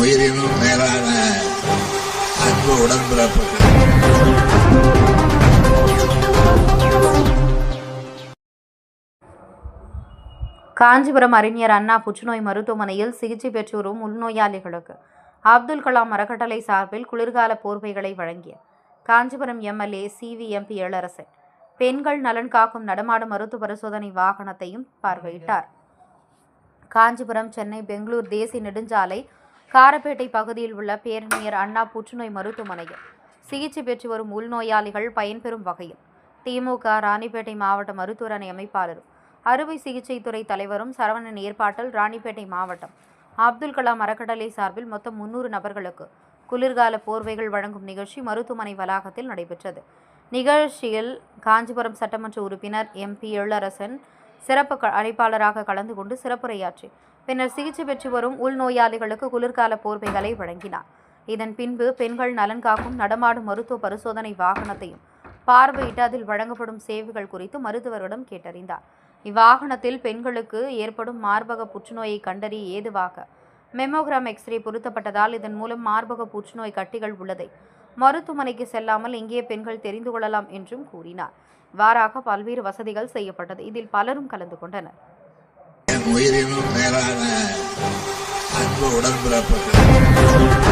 உயிரினும் மேலான அன்பு உடன்பிறப்புகள். காஞ்சிபுரம் அறிஞர் அண்ணா புற்றுநோய் மருத்துவமனையில் சிகிச்சை பெற்று வரும் உள்நோயாளிகளுக்கு அப்துல் கலாம் அறக்கட்டளை சார்பில் குளிர்கால போர்வைகளை வழங்கிய காஞ்சிபுரம் எம்எல்ஏ சிவிஎம்பி எழரசன் பெண்கள் நலன் காக்கும் நடமாடும் மருத்துவ பரிசோதனை வாகனத்தையும் பார்வையிட்டார். காஞ்சிபுரம் சென்னை பெங்களூர் தேசிய நெடுஞ்சாலை காரப்பேட்டை பகுதியில் உள்ள பேரறிஞர் அண்ணா புற்றுநோய் மருத்துவமனையில் சிகிச்சை பெற்று வரும் உள்நோயாளிகள் பயன்பெறும் வகையில் திமுக ராணிப்பேட்டை மாவட்ட மருத்துவரணி அமைப்பாளரும் அறுவை சிகிச்சைத்துறை தலைவரும் சரவணன் ஏற்பாட்டில் ராணிப்பேட்டை மாவட்டம் அப்துல் கலாம் அறக்கட்டளை சார்பில் மொத்தம் முன்னூறு நபர்களுக்கு குளிர்கால போர்வைகள் வழங்கும் நிகழ்ச்சி மருத்துவமனை வளாகத்தில் நடைபெற்றது. நிகழ்ச்சியில் காஞ்சிபுரம் சட்டமன்ற உறுப்பினர் எம்பி எழிலரசன் சிறப்பு க- அழைப்பாளராக கலந்து கொண்டு சிறப்புரையாற்றி பின்னர் சிகிச்சை பெற்று வரும் உள்நோயாளிகளுக்கு குளிர்கால போர்வைகளை வழங்கினார். இதன் பின்பு பெண்கள் நலன் காக்கும் நடமாடும் மருத்துவ பரிசோதனை வாகனத்தையும் பார்வையிட்டு அதில் வழங்கப்படும் சேவைகள் குறித்து மருத்துவரிடம் கேட்டறிந்தார். இவ்வாகனத்தில் பெண்களுக்கு ஏற்படும் மார்பக புற்றுநோயை கண்டறிய ஏதுவாக மெமோகிராம் எக்ஸ்ரே பொருத்தப்பட்டதால் இதன் மூலம் மார்பக புற்றுநோய் கட்டிகள் உள்ளதை மருத்துவமனைக்கு செல்லாமல் இங்கே பெண்கள் தெரிந்து கொள்ளலாம் என்றும் கூறினார். வாராக பல்வேறு வசதிகள் செய்யப்பட்டது. இதில் பலரும் கலந்து கொண்டனர். உயிரினும் மேலான அன்பு உடன்பிறப்புகள்.